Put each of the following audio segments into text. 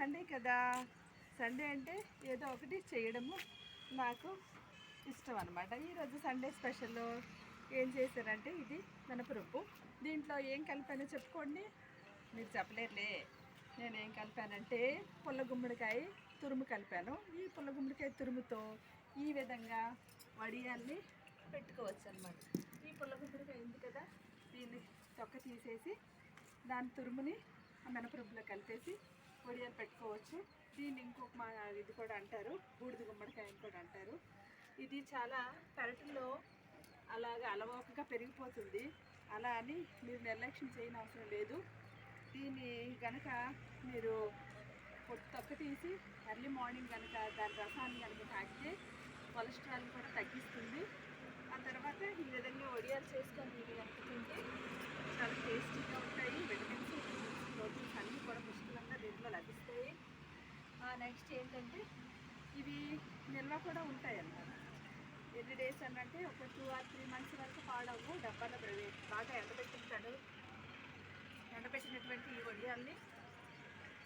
Sunday కదా. Sunday అంటే ఏదో ఒకటి చేయడము నాకు ఇష్టం అనమాట ఈరోజు సండే స్పెషల్ ఏం చేశారంటే ఇది మినపరుప్పు దీంట్లో ఏం కలిపానో చెప్పుకోండి. మీరు చెప్పలేరులే. నేను ఏం కలిపానంటే పుల్ల గుమ్మడికాయ తురుము కలిపాను. ఈ పుల్ల గుమ్మడికాయ తురుముతో ఈ విధంగా వడియాల్ని పెట్టుకోవచ్చు అనమాట ఈ పుల్ల గుమ్మడికాయ ఉంది కదా దీన్ని తొక్క తీసేసి దాని తురుముని ఆ మినపరుబ్బులో కలిపేసి పెట్టుకోవచ్చు. దీన్ని ఇంకొక మా ఇది కూడా అంటారు బూడిద గుమ్మడికాయ అని కూడా అంటారు. ఇది చాలా పెరటిలో అలాగా అలవోకగా పెరిగిపోతుంది. అలా అని మీరు నిర్లక్ష్యం చేయని అవసరం లేదు. దీన్ని కనుక మీరు పొట్టు తొక్క తీసి ఎర్లీ మార్నింగ్ కనుక దాని రసాన్ని కనుక తాగితే కొలెస్ట్రాల్ కూడా తగ్గిస్తుంది. ఆ తర్వాత ఈ విధంగా ఒడియాలు చేసుకొని మీరు కనుక తింటే చాలా టేస్టీగా ఉంటాయి విటమిన్స్ ప్రోటీన్స్ అన్నీ కూడా పుష్కలంగా దీంట్లో లభిస్తాయి నెక్స్ట్ ఏంటంటే ఇవి నిల్వ కూడా ఉంటాయి అన్నమాట ఎన్ని డేస్ అనంటే ఒక టూ ఆర్ త్రీ మంత్స్ వరకు పాడవు డబ్బాలో పెట్టి బాగా ఎండబెట్టింటాడు ఎండబెట్టినటువంటి ఈ వడియాల్ని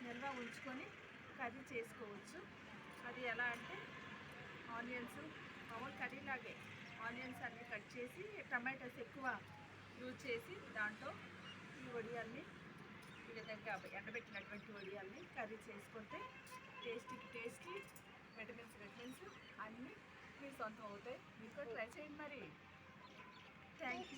నిల్వ ఉంచుకొని కర్రీ చేసుకోవచ్చు. అది ఎలా అంటే ఆనియన్స్ మామూలు కర్రీలాగే ఆనియన్స్ అన్నీ కట్ చేసి టమాటోస్ ఎక్కువ యూజ్ చేసి దాంట్లో ఈ వడియాల్ని ఈ విధంగా ఎండబెట్టినటువంటి వడియాల్ని కర్రీ చేసుకుంటే టేస్టీకి టేస్టీ విటమిన్స్ విటమిన్స్ అన్నీ మీ సొంతం అవుతాయి. మీకు ట్రై చేయండి మరి. Thank you